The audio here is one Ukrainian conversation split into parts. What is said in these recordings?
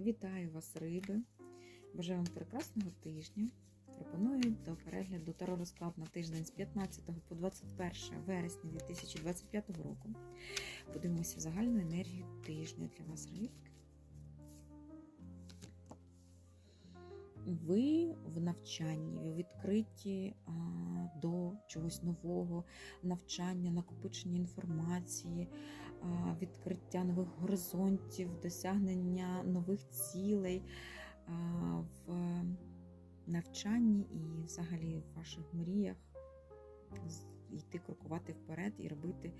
Вітаю вас, риби! Бажаю вам прекрасного тижня. Пропоную до перегляду таро розклад на тиждень з 15 по 21 вересня 2025 року. Подивимося загальну енергію тижня для вас, рибки. Ви в навчанні, ви відкриті до чогось нового, навчання, накопичення інформації, відкриття нових горизонтів, досягнення нових цілей в навчанні і взагалі в ваших мріях йти крокувати вперед і робити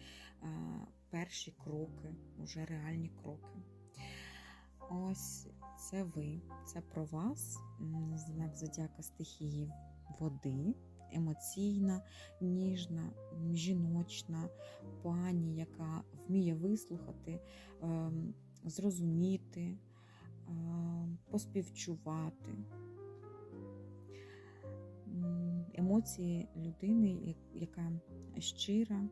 перші кроки, вже реальні кроки. Ось це ви, це про вас, знак зодіака стихії води, емоційна, ніжна, жіночна пані, яка вміє вислухати, ем, зрозуміти, ем, поспівчувати. Емоції людини, яка щира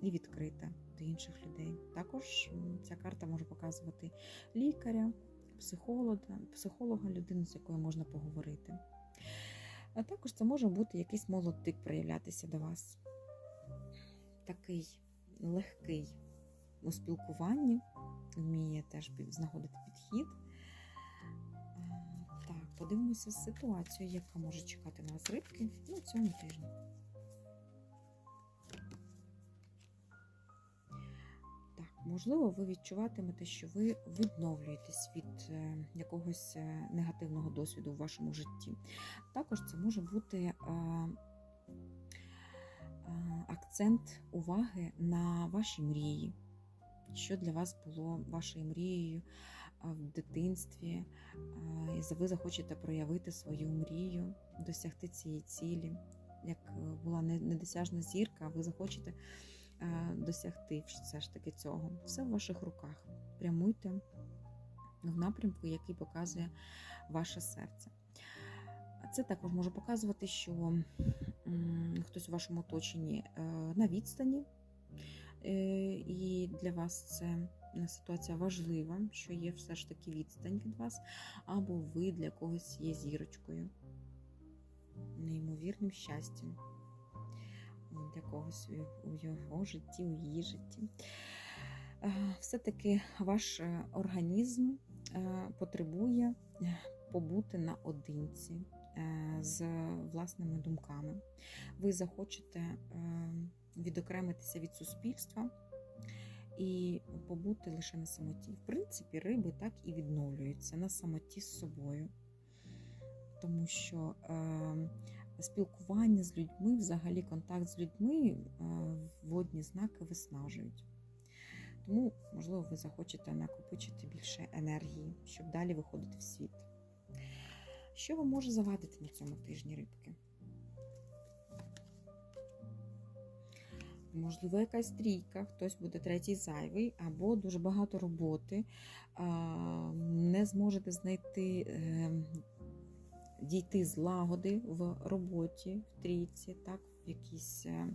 і відкрита до інших людей. Також ця карта може показувати лікаря, психолога, психолога, людину, з якою можна поговорити. А також це може бути якийсь молодик проявлятися до вас. Такий легкий у спілкуванні, вміє теж знаходити підхід. Так, подивимося ситуацію, яка може чекати на вас рибки на цьому тижні. Можливо, ви відчуватимете, що ви відновлюєтесь від е, якогось е, негативного досвіду в вашому житті. Також це може бути е, акцент уваги на ваші мрії. Що для вас було вашою мрією в дитинстві, і ви захочете проявити свою мрію, досягти цієї цілі, як була недосяжна зірка, ви захочете досягти все ж таки цього. Все в ваших руках. Прямуйте в напрямку, який показує ваше серце. Це також може показувати, що хтось у вашому оточенні е, на відстані, е, і для вас це е, ситуація важлива, що є все ж таки відстань від вас, або ви для когось є зірочкою, неймовірним щастям для когось у- його житті, у її житті. Е, Все-таки ваш е, організм е, потребує побути наодинці з власними думками. Ви захочете відокремитися від суспільства і побути лише на самоті. В принципі, риби так і відновлюються на самоті з собою. Тому що спілкування з людьми, взагалі контакт з людьми, е, водні знаки виснажують. Тому, можливо, ви захочете накопичити більше енергії, щоб далі виходити в світ. Що вам може завадити на цьому тижні рибки? Можливо, якась трійка, хтось буде третій зайвий, або дуже багато роботи, не зможете знайти, дійти злагоди в роботі, в трійці, так, в якісь е,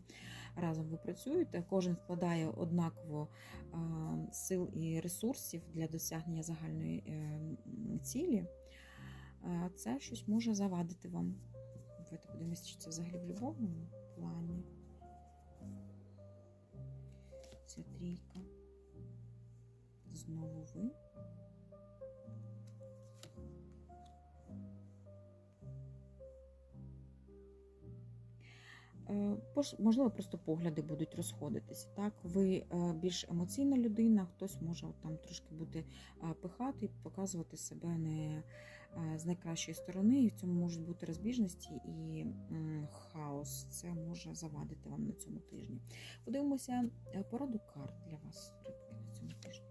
разом ви працюєте, кожен вкладає однаково е, сил і ресурсів для досягнення загальної е, цілі, це щось може завадити вам. Давайте подивимося, чи це взагалі в любовному плані. Це трійка. Знову ви. Можливо, просто погляди будуть розходитися. Так, ви е, більш емоційна людина, хтось може там трошки бути е, пихати показувати себе не е, з найкращої сторони, і в цьому можуть бути розбіжності і хаос. Це може завадити вам на цьому тижні. Подивимося е, пораду карт для вас, на цьому тижні.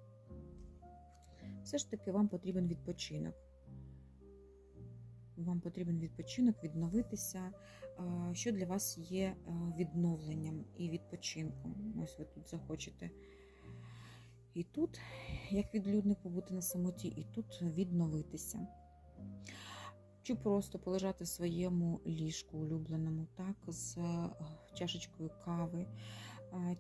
Все ж таки, вам потрібен відпочинок. Вам потрібен відпочинок, відновитися. Що для вас є відновленням і відпочинком? Ось ви тут захочете. І тут, як відлюдник, побути на самоті, і тут відновитися. Чи просто полежати в своєму ліжку улюбленому, так, з е, чашечкою кави,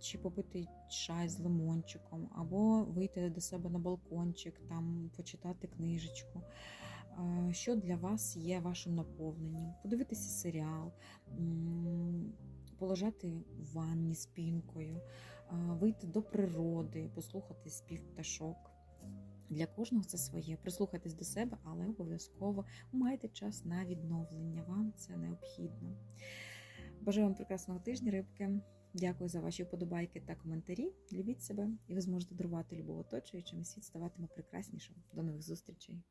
чи попити чай з лимончиком, або вийти до себе на балкончик, там почитати книжечку. Е, Що для вас є вашим наповненням? Подивитися серіал, полежати в ванні з пінкою, е, вийти до природи, послухати спів пташок. Для кожного це своє. Прислухайтесь до себе, але обов'язково майте час на відновлення. Вам це необхідно. Бажаю вам прекрасного тижня, рибки. Дякую за ваші вподобайки та коментарі. Любіть себе, і ви зможете дарувати любов оточуючим, і світ ставатиме прекраснішим. До нових зустрічей!